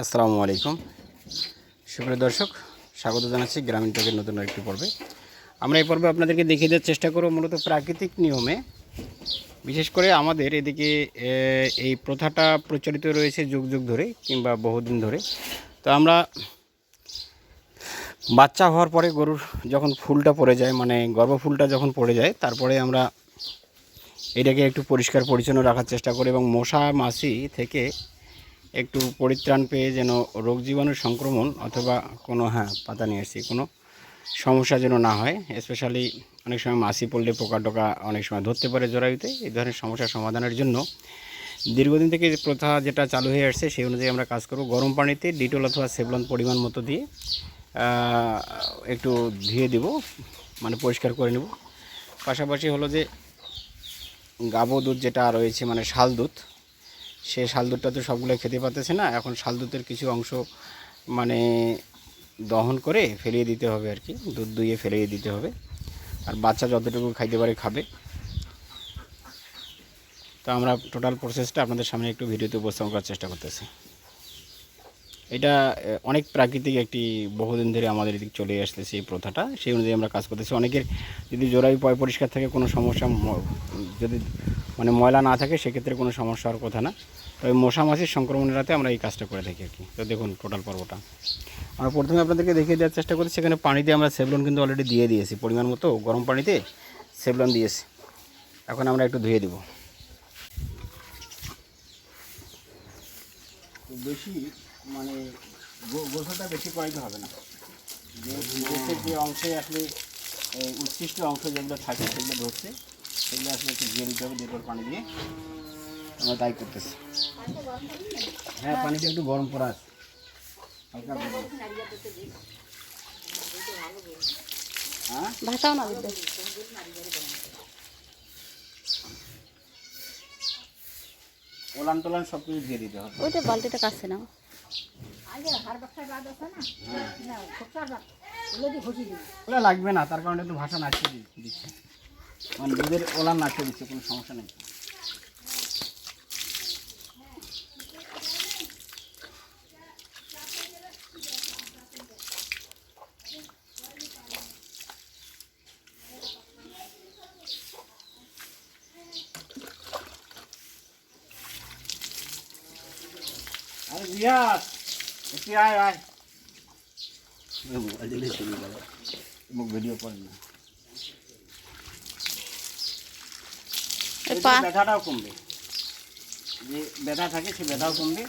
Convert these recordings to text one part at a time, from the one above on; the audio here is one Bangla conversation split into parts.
আসসালামু আলাইকুম। সুপ্রিয় দর্শক, স্বাগত জানাচ্ছি গ্রামীণ টকের নতুন একটি পর্বে। আমরা এই পর্বে আপনাদেরকে দেখিয়ে দেওয়ার চেষ্টা করব মূলত প্রাকৃতিক নিয়মে। বিশেষ করে আমাদের এদিকে এই প্রথাটা প্রচলিত রয়েছে যুগ যুগ ধরে কিংবা বহুদিন ধরে। তো আমরা বাচ্চা হওয়ার পরে গরুর যখন ফুলটা পড়ে যায় মানে গর্ভফুলটা যখন পড়ে যায়, তারপরে আমরা এটাকে একটু পরিষ্কার পরিচ্ছন্ন রাখার চেষ্টা করি এবং মশা, মাছি থেকে একটু পরিত্রাণ পেয়ে যেন রোগ জীবাণু সংক্রমণ অথবা কোনো হ্যাঁ পাতা নিয়ে এসেছি কোনো সমস্যা যেন না হয় স্পেশালি অনেক সময় মাছি পড়লে পোকা টোকা অনেক সময় ধরতে পারে জরায়ুতে, এই ধরনের সমস্যা সমাধানের জন্য দীর্ঘদিন থেকে প্রথা যেটা চালু হয়ে আসছে, সেই অনুযায়ী আমরা কাজ করব। গরম পানিতে ডিটল অথবা সেভলন পরিমাণ মতো দিয়ে একটু ধুয়ে দিব মানে পরিষ্কার করে নেব। পাশাপাশি হলো যে গাবো দুধ যেটা রয়েছে মানে শাল দুধ সে শাল দুধটা তো সবগুলো খেতে পারতেছে না, এখন শাল দুধের কিছু অংশ মানে দহন করে ফেলিয়ে দিতে হবে আর কি, দুধ দুইয়ে ফেলিয়ে দিতে হবে। আর বাচ্চা যতটুকু খাইতে পারে খাবে। তো আমরা টোটাল প্রসেসটা আপনাদের সামনে একটু ভিডিওতে উপস্থাপন করার চেষ্টা করতেছি। এটা অনেক প্রাকৃতিক একটি বহুদিন ধরে আমাদের এদিকে চলে আসতেছে এই প্রথাটা। সেই অনুযায়ী আমরা কাজ করতেছি। অনেকের যদি জোড়াই পয় পরিষ্কার থাকে, কোনো সমস্যা যদি মানে ময়লা না থাকে, সেক্ষেত্রে কোনো সমস্যা হওয়ার কথা না। তবে মশা মাছির সংক্রমণ এড়াতে আমরা এই কাজটা করে থাকি আর কি। তো দেখুন টোটাল পর্বটা। আমরা প্রথমে আপনাদেরকে দেখিয়ে দেওয়ার চেষ্টা করছি, সেখানে পানিতে আমরা সেভলন কিন্তু অলরেডি দিয়ে দিয়েছি। পরিমাণ মতো গরম পানিতে সেভলন দিয়েছি। এখন আমরা একটু ধুয়ে দেবো। বেশি মানে গোসলটা বেশি করাইতে হবে না। যে দেশের যে অংশে আসলে উৎকৃষ্ট অংশ যেগুলো থাকে সেগুলো ধরছে সেগুলো আসলে একটু দিয়ে দিতে হবে ডেটোর পানি দিয়ে। আমরা তাই করতেছি। হ্যাঁ পানিটা একটু গরম করা আছে। হালকা গরম। হ্যাঁ? ভাতাও না ওলান টোলান সব কিছু দিয়ে দিতে হবে। ওইটা বালতিটা কাছে না লাগবে না, তার কারণে একটু ভাষা নাচিয়ে দিচ্ছে। মানে দুধের ওলান নাচিয়ে দিচ্ছে, কোনো সমস্যা নেই। আরে একটু আয় আয়। মোবাইল দিলে চলে গেল মুখ ভিডিও করেন না ব্যথাটাও কমবে। যে ব্যথা থাকে সে ব্যথাও কমবে।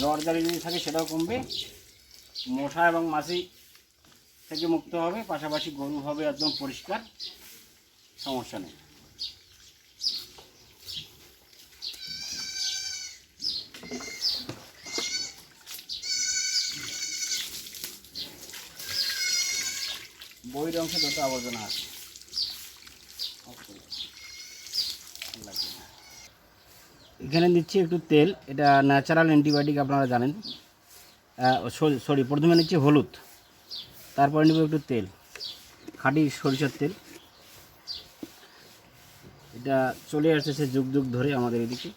জ্বর জ্বালি যদি থাকে সেটাও কমবে। মশা এবং মাছি থেকে মুক্ত হবে পাশাপাশি গরু হবে একদম পরিষ্কার সমস্যা নেই। বইয়ের অংশে যত আবর্জনা আছে। এখানে দিচ্ছি একটু তেল। এটা ন্যাচারাল অ্যান্টিবায়োটিক আপনারা জানেন। সরি প্রথমে নিচ্ছি হলুদ। তারপরে নেব একটু তেল। খাঁটি সরিষার তেল। এটা চলে আসছে সে যুগ যুগ ধরে আমাদের এদিকে।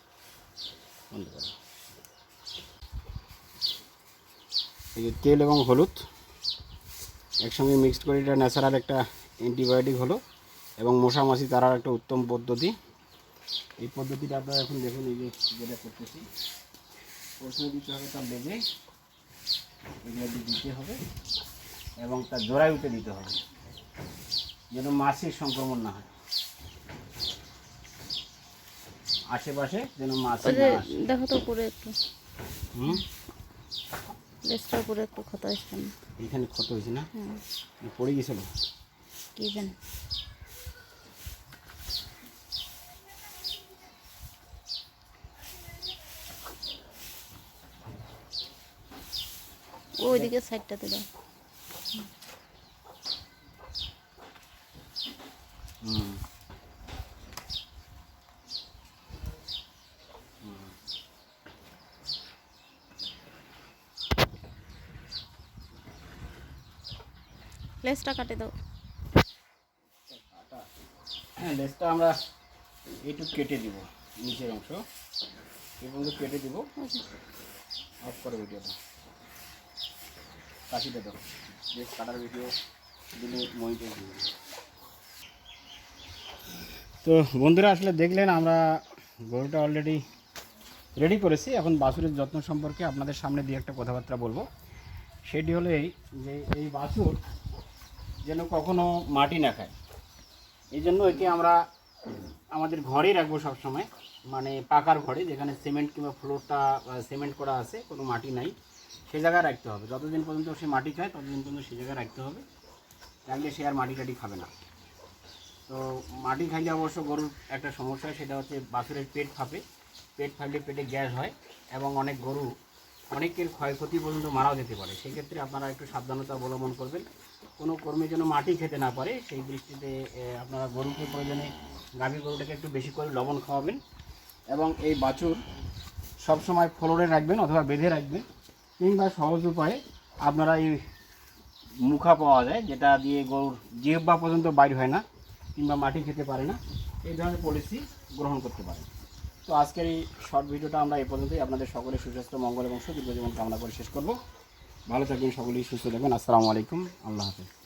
এই যে তেল এবং হলুদ। একসঙ্গে মিক্সড করে এটা ন্যাচারাল একটা অ্যান্টিবায়োটিক হলো এবং মশা মাছি তারার একটা উত্তম পদ্ধতি। এই পদ্ধতিটা আপনারা এখন দেখুন এই যে যেটা করতেছি। প্রথমে দিতে হবে তার লেগে এগুলো দিতে হবে এবং তার জোড়ায়ুতে দিতে হবে যেন মাছির সংক্রমণ না হয়। আশেপাশে যেন মাছি দেখো তো উপরে একটু। হুম? লেজটা উপরে একটু ক্ষত হয়েছে এখানে ক্ষত হয়েছে না? পড়ে গেছিল কি জানি। ওইদিকে সাইডটাতে দাও। হুম। লেজটা কাটে দাও। হ্যাঁ লেসটা আমরা এইটুকু কেটে দিব নিচের অংশ। পর্যন্ত কেটে দিব। অফ করে ভিডিওটা। কাশিটা দাও। বেশ কাটার ভিডিও দিলে মহিতে তো বন্ধুরা আসলে দেখলেন আমরা গরুটা অলরেডি রেডি করেছি। এখন বাছুরের যত্ন সম্পর্কে আপনাদের সামনে দিয়ে একটা কথাবার্তা বলব। সেটি হলো এই যে এই বাছুর যেন কখনো মাটি না খায়। এই জন্য একে আমরা আমাদের ঘরে রাখব সবসময়। মানে পাকার ঘরে, যেখানে সিমেন্ট কিংবা ফ্লোরটা সিমেন্ট করা আছে, কোনো মাটি নাই, সে জায়গায় রাখতে হবে। যতদিন পর্যন্ত সে মাটি খায়, ততদিন পর্যন্ত সে জায়গায় রাখতে হবে। রাখলে সে আর মাটি টাটি খাবে না। তো মাটি খাইলে অবশ্য গরুর একটা সমস্যা, সেটা হচ্ছে বাছুরের পেট ফাঁপে। পেট ফাঁপলে পেটে গ্যাস হয় এবং অনেক গরু অনেকের ক্ষয়ক্ষতি পর্যন্ত মারাও যেতে পারে। সেক্ষেত্রে আপনারা একটু সাবধানতা অবলম্বন করবেন। কোনো কর্মী যেন মাটি খেতে না পারে, সেই দৃষ্টিতে আপনারা গরুকে প্রয়োজনে গাভী গরুটাকে একটু বেশি করে লবণ খাওয়াবেন এবং এই বাছুর সবসময় ফ্লোরে রাখবেন অথবা বেঁধে রাখবেন কিংবা সহজ উপায়ে আপনারা এই মুখা পাওয়া যায়, যেটা দিয়ে গরুর জিহ্বা পর্যন্ত বাইর হয় না কিংবা মাটি খেতে পারে না, এই ধরনের পলিসি গ্রহণ করতে পারে তো আজকের এই শর্ট ভিডিওটা আমরা এ পর্যন্তই। আপনাদের সকলের সুস্বাস্থ্য, মঙ্গল এবং সুদীর্ঘ জীবন কামনা করে শেষ করব। ভালো থাকবেন সকলেই, সুস্থ থাকবেন। আসসালামু আলাইকুম। আল্লাহ হাফিজ।